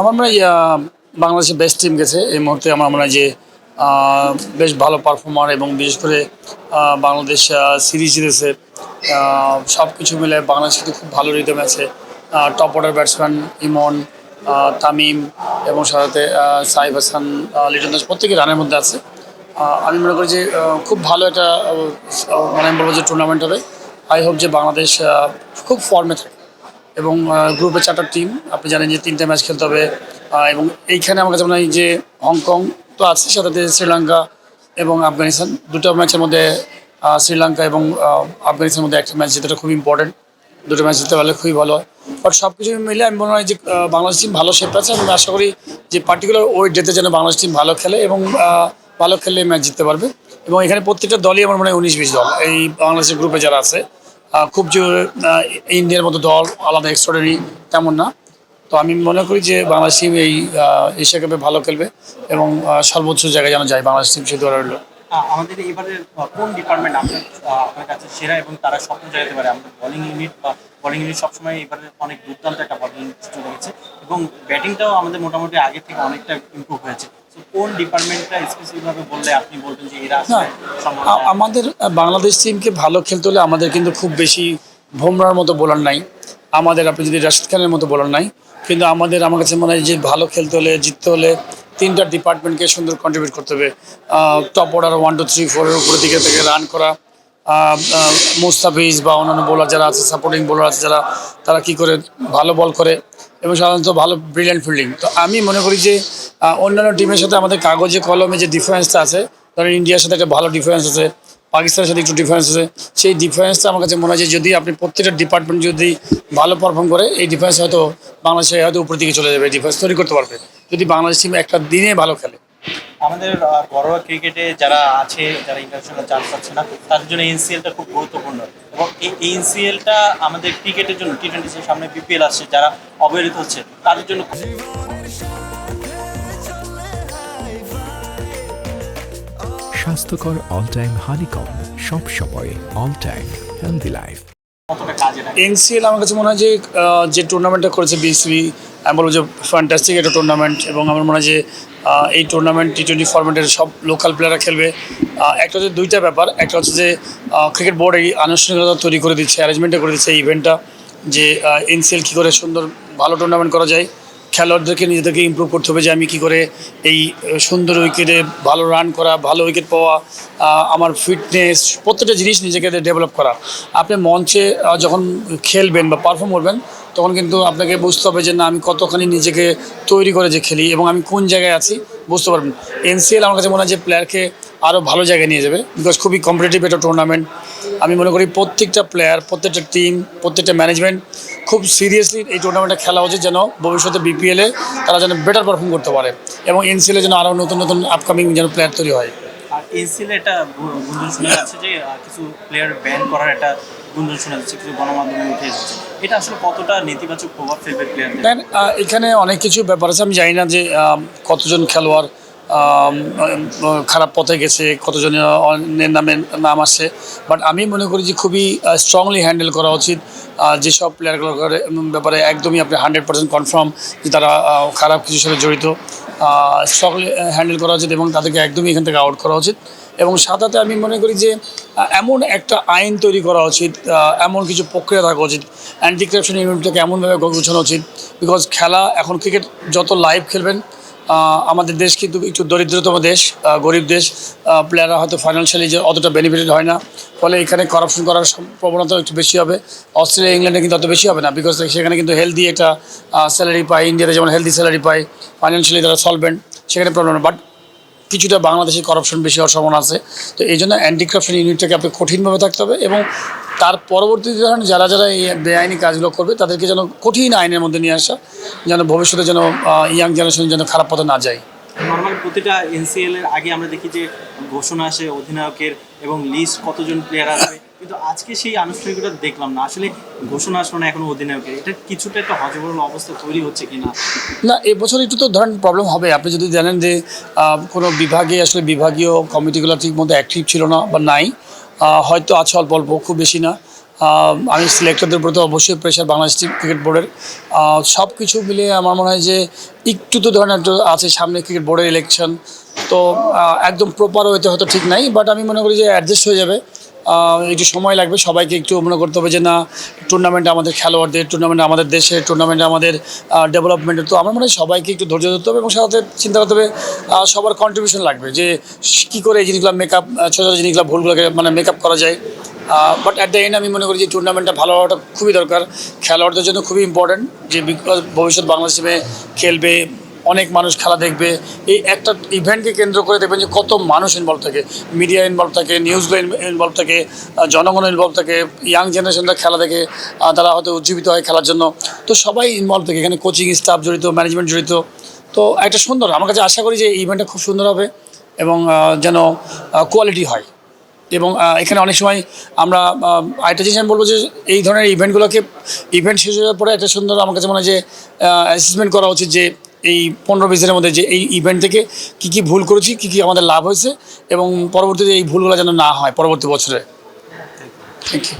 আমার মনে হয় বাংলাদেশের বেস্ট টিম গেছে। এই মুহূর্তে আমার মনে হয় যে বেশ ভালো পারফর্মার এবং বিশেষ করে বাংলাদেশ সিরিজ জিতেছে। সব কিছু মিলে বাংলাদেশ কিন্তু খুব ভালো রিদম আছে। Top order batsman Emon Tamim এবং সাথে সাইফ হাসান লিটন দাস প্রত্যেকে রানের মধ্যে আছে। আমি মনে করি যে খুব ভালো একটা মানে আমি বলব যে টুর্নামেন্ট হবে। আই হোপ যে বাংলাদেশ খুব ফর্মে থাকে এবং গ্রুপে চারটা টিম আপনি জানেন যে তিনটে ম্যাচ খেলতে হবে এবং এইখানে আমার কাছে মনে হয় যে হংকং তো আছে, সাথে শ্রীলঙ্কা এবং আফগানিস্তান। দুটো ম্যাচের মধ্যে শ্রীলঙ্কা এবং আফগানিস্তানের মধ্যে একটা ম্যাচ যেটা খুব ইম্পর্টেন্ট দুটো ম্যাচ জিততে পারলে খুবই ভালো হয়। বাট সব কিছু মিলে আমি মনে হয় যে বাংলাদেশ টিম ভালো শেপ আছে, আমি আশা করি যে পার্টিকুলার ওই ডেতে যেন বাংলাদেশ টিম ভালো খেলে এবং ভালো খেললে ম্যাচ জিততে পারবে। এবং এখানে প্রত্যেকটা দলই আমার মনে হয় উনিশ বিশ দল, এই বাংলাদেশের গ্রুপে যারা আছে। খুব আহ, ইন্ডিয়ার মতো দল আলাদা এক্সট্রাডারি তেমন না। তো আমি মনে করি যে বাংলাদেশ টিম এই এশিয়া কাপে ভালো খেলবে এবং সর্বোচ্চ জায়গায় যেন যায় বাংলাদেশ টিম সে দৌড়া রইল। আমাদের এবারে কোন ডিপার্টমেন্ট আপনার আপনার কাছে সেরা এবং তারা স্বপ্ন জাগাতে পারে? আমাদের বোলিং ইউনিট বা বোলিং ইউনিট সবসময় এবারে অনেক দুর্দান্ত একটা বোলিং ইউনিট গেছে এবং ব্যাটিংটাও আমাদের মোটামুটি আগে থেকে অনেকটা ইমপ্রুভ হয়েছে। কোন ডিপার্টমেন্টটা স্পেসিফিকভাবে বললে আপনি বলবেন যে এরা আসলে না, সম্ভব আ- আমাদের বাংলাদেশ টিমকে ভালো খেলতে হলে আমাদের কিন্তু খুব বেশি ভোমরার মতো বোলার নাই। আমাদের আপনি যদি রাশিদ খানের মতো বোলার নাই কিন্তু আমাদের আমার কাছে মনে হয় যে ভালো খেলতে হলে জিততে হলে তিনটা ডিপার্টমেন্টকে সুন্দর কন্ট্রিবিউট করতে হবে। Top order one two three ফোরের উপরের দিকে থেকে রান করা মুস্তাফিজ বা অন্যান্য বোলার যারা আছে সাপোর্টিং বোলার আছে যারা তারা কি করে ভালো বল করে এবং সাধারণত ভালো ব্রিলিয়ান্ট ফিল্ডিং তো আমি মনে করি যে অন্যান্য টিমের সাথে আমাদের কাগজে, কলমে যে ডিফারেন্সটা আছে, ধরেন ইন্ডিয়ার সাথে একটা ভালো ডিফারেন্স আছে, পাকিস্তানের সাথে একটু ডিফারেন্স আছে, সেই ডিফারেন্সটা আমার কাছে মনে হয় যদি আপনি প্রত্যেকটা ডিপার্টমেন্ট যদি ভালো পারফর্ম করে, এই ডিফারেন্স হয়তো বাংলাদেশে হয়তো উপর দিকে চলে যাবে ডিফারেন্স তৈরি করতে পারবে। যদি বাংলাদেশ টিম একটা দিনে ভালো খেলে। আমাদের ঘরোয়া ক্রিকেটে যারা আছে, যারা ইন্টারন্যাশনাল চান্স পাচ্ছে না, তাদের জন্য এনসিএলটা খুব গুরুত্বপূর্ণ। এবং এই এনসিএলটা আমাদের ক্রিকেটের জন্য টি টোয়েন্টির সামনে বিপিএল আসছে, যারা অবহেলিত হচ্ছে, তাদের জন্য স্বাস্থ্যকর অল টাইম হানিকম সব সময় all time healthy life NCL আমার কাছে মনে হয় যে যে টুর্নামেন্টটা করেছে বিসিবি আমি বলব যে ফ্যান্টাস্টিক একটা টুর্নামেন্ট এবং আমার মনে হয় যে এই টুর্নামেন্ট টি টোয়েন্টি ফরম্যাটের সব লোকাল প্লেয়াররা খেলবে। একটা হচ্ছে দুইটা ব্যাপার, একটা হচ্ছে যে ক্রিকেট বোর্ড এই আনুষ্ঠানিকতা তৈরি করে দিচ্ছে অ্যারেঞ্জমেন্টটা করে দিচ্ছে এই ইভেন্টটা যে এনসিএল কী করে সুন্দর ভালো টুর্নামেন্ট করা যায়। খেলোয়াড়দেরকে নিজেদেরকে ইমপ্রুভ করতে হবে যে আমি কী করে এই সুন্দর উইকেটে ভালো রান করা, ভালো উইকেট পাওয়া আমার ফিটনেস প্রত্যেকটা জিনিস নিজেকে ডেভেলপ করা। আপনি মঞ্চে যখন খেলবেন বা পারফর্ম করবেন, তখন কিন্তু আপনাকে বুঝতে হবে যে না, আমি কতখানি নিজেকে তৈরি করে যে খেলি এবং আমি কোন জায়গায় আছি বুঝতে পারবেন। এনসিএল আমার কাছে মনে হয় যে প্লেয়ারকে আরও ভালো জায়গায় নিয়ে যাবে বিকজ খুবই কম্পিটিটিভ একটা টুর্নামেন্ট আমি মনে করি প্রত্যেকটা প্লেয়ার প্রত্যেকটা টিম প্রত্যেকটা ম্যানেজমেন্ট খুব সিরিয়াসলি এই টুর্নামেন্টটা খেলা উচিত যেন ভবিষ্যতে বিপিএলে তারা যেন বেটার পারফর্ম করতে পারে এবং এনসিএলে যেন আরও নতুন নতুন আপকামিং যেন প্লেয়ার তৈরি হয়। আর এনসিএল একটা গুঞ্জন শোনা যাচ্ছে যে কিছু প্লেয়ার ব্যান করার একটা গুঞ্জন শোনা যাচ্ছে কিছু গণমাধ্যমে উঠে এসেছে। এটা আসলে কতটা নেতিবাচক প্রভাব ফেলবে প্লেয়ারদের দেন এখানে অনেক কিছু ব্যাপার আছে আমি জানি না যে কতজন খেলোয়াড় খারাপ পথে গেছে, কতজনের নামে নাম আসছে বাট আমি মনে করি যে খুবই স্ট্রংলি হ্যান্ডেল করা উচিত। যেসব প্লেয়ারগুলোর ব্যাপারে একদমই আপনি হান্ড্রেড পার্সেন্ট কনফার্ম যে তারা খারাপ কিছুর সাথে জড়িত। স্ট্রংলি হ্যান্ডেল করা উচিত এবং তাদেরকে একদমই এখান থেকে আউট করা উচিত। এবং সাথে আমি মনে করি যে এমন একটা আইন তৈরি করা উচিত এমন কিছু প্রক্রিয়া থাকা উচিত অ্যান্টি কারাপশন ইউনিটটাকে এমনভাবে গোছানো উচিত। বিকজ খেলা, এখন ক্রিকেট যত লাইভ খেলবেন আমাদের দেশ কিন্তু একটু দরিদ্রতম দেশ গরিব দেশ প্লেয়াররা হয়তো ফাইন্যান্সিয়ালি যে অতটা বেনিফিটেড হয় না। ফলে এখানে করাপশন করার প্রবণতা একটু বেশি হবে। অস্ট্রেলিয়া, ইংল্যান্ডে কিন্তু অত বেশি হবে না বিকজ সেখানে কিন্তু হেলদি একটা স্যালারি পায়। ইন্ডিয়াতে যেমন হেলদি স্যালারি পায় ফাইন্যান্সিয়ালি তারা সলভেন্ট সেখানে প্রবলেম বাট কিছুটা বাংলাদেশে করাপশন বেশি হওয়ার সম্ভাবনা আছে। তো এই জন্য অ্যান্টি কারাপশন ইউনিটটাকে আপনি কঠিনভাবে থাকতে হবে এবং তার পরবর্তীতে ধরেন যারা যারা এই বেআইনি কাজগুলো করবে তাদেরকে যেন কঠিন আইনের মধ্যে নিয়ে আসা যেন ভবিষ্যতে যেন ইয়াং জেনারেশন যেন খারাপ পথে না যায়। নর্মাল প্রতিটা এনসিএল এর আগে আমরা দেখি যে ঘোষণা আসে অধিনায়কের এবং লিস্ট কতজন প্লেয়ার আসবে। কিন্তু আজকে সেই আনুষ্ঠানিকতা দেখলাম না। আসলে ঘোষণা আসলো না এখনও অধিনায়কের। এটা কিছুটা একটা হজবরল অবস্থা তৈরি হচ্ছে কিনা? না এবছর একটু তো ধরেন প্রবলেম হবে। আপনি যদি জানেন যে কোনো বিভাগে আসলে বিভাগীয় কমিটিগুলো ঠিক মতো অ্যাক্টিভ ছিল না বা নাই। হয়তো আছে অল্প অল্প, খুব বেশি না। আমি সিলেক্টরদের প্রতি অবশ্যই প্রেশার বাংলাদেশ ক্রিকেট বোর্ডের সব কিছু মিলিয়ে আমার মনে হয় যে একটু তো ধরনের আছে সামনে ক্রিকেট বোর্ডের ইলেকশন তো একদম প্রপার হইতে হয়তো ঠিক নাই বাট আমি মনে করি যে অ্যাডজাস্ট হয়ে যাবে। একটু সময় লাগবে। সবাইকে একটু মনে করতে হবে যে, না টুর্নামেন্টে আমাদের খেলোয়াড়দের টুর্নামেন্টে আমাদের দেশের টুর্নামেন্টে আমাদের ডেভেলপমেন্টের তো আমার মনে হয় সবাইকে একটু ধৈর্য ধরতে হবে এবং সাথে চিন্তা করতে হবে সবার কন্ট্রিবিউশন লাগবে যে, কী করে এই জিনিসগুলো মেকআপ ছোটো ছোটো জিনিসগুলো, ভুলগুলোকে মানে মেকআপ করা যায়। বাট অ্যাট দ্য এন্ড আমি মনে করি যে টুর্নামেন্টটা ভালো হওয়াটা খুবই দরকার। খেলোয়াড়দের জন্য খুবই ইম্পর্ট্যান্ট যে বিকজ ভবিষ্যৎ বাংলাদেশ খেলবে অনেক মানুষ খেলা দেখবে। এই একটা ইভেন্টকে কেন্দ্র করে দেখবেন যে কত মানুষ ইনভলভ থাকে। মিডিয়া ইনভলভ থাকে নিউজগুলো ইনভলভ থাকে জনগণ ইনভলভ থাকে ইয়াং জেনারেশনরা খেলা দেখে তারা হয়তো উজ্জীবিত হয় খেলার জন্য। তো সবাই ইনভলভ থাকে, এখানে কোচিং স্টাফ জড়িত ম্যানেজমেন্ট জড়িত। তো একটা সুন্দর, আমার কাছে আশা করি যে এই ইভেন্টটা খুব সুন্দর হবে এবং যেন কোয়ালিটি হয়। এবং এখানে অনেক সময় আমরা আরেকটা জিনিস আমি বলব যে এই ধরনের ইভেন্টগুলোকে ইভেন্ট শেষ যাওয়ার পরে একটা সুন্দর আমার কাছে মনে হয় যে অ্যাসেসমেন্ট করা উচিত যে এই পনেরো বিশ দিনের মধ্যে যে এই ইভেন্ট থেকে কি কি ভুল করেছি, কি কি আমাদের লাভ হয়েছে এবং পরবর্তীতে এই ভুলগুলো যেন না হয় পরবর্তী বছরে। Thank you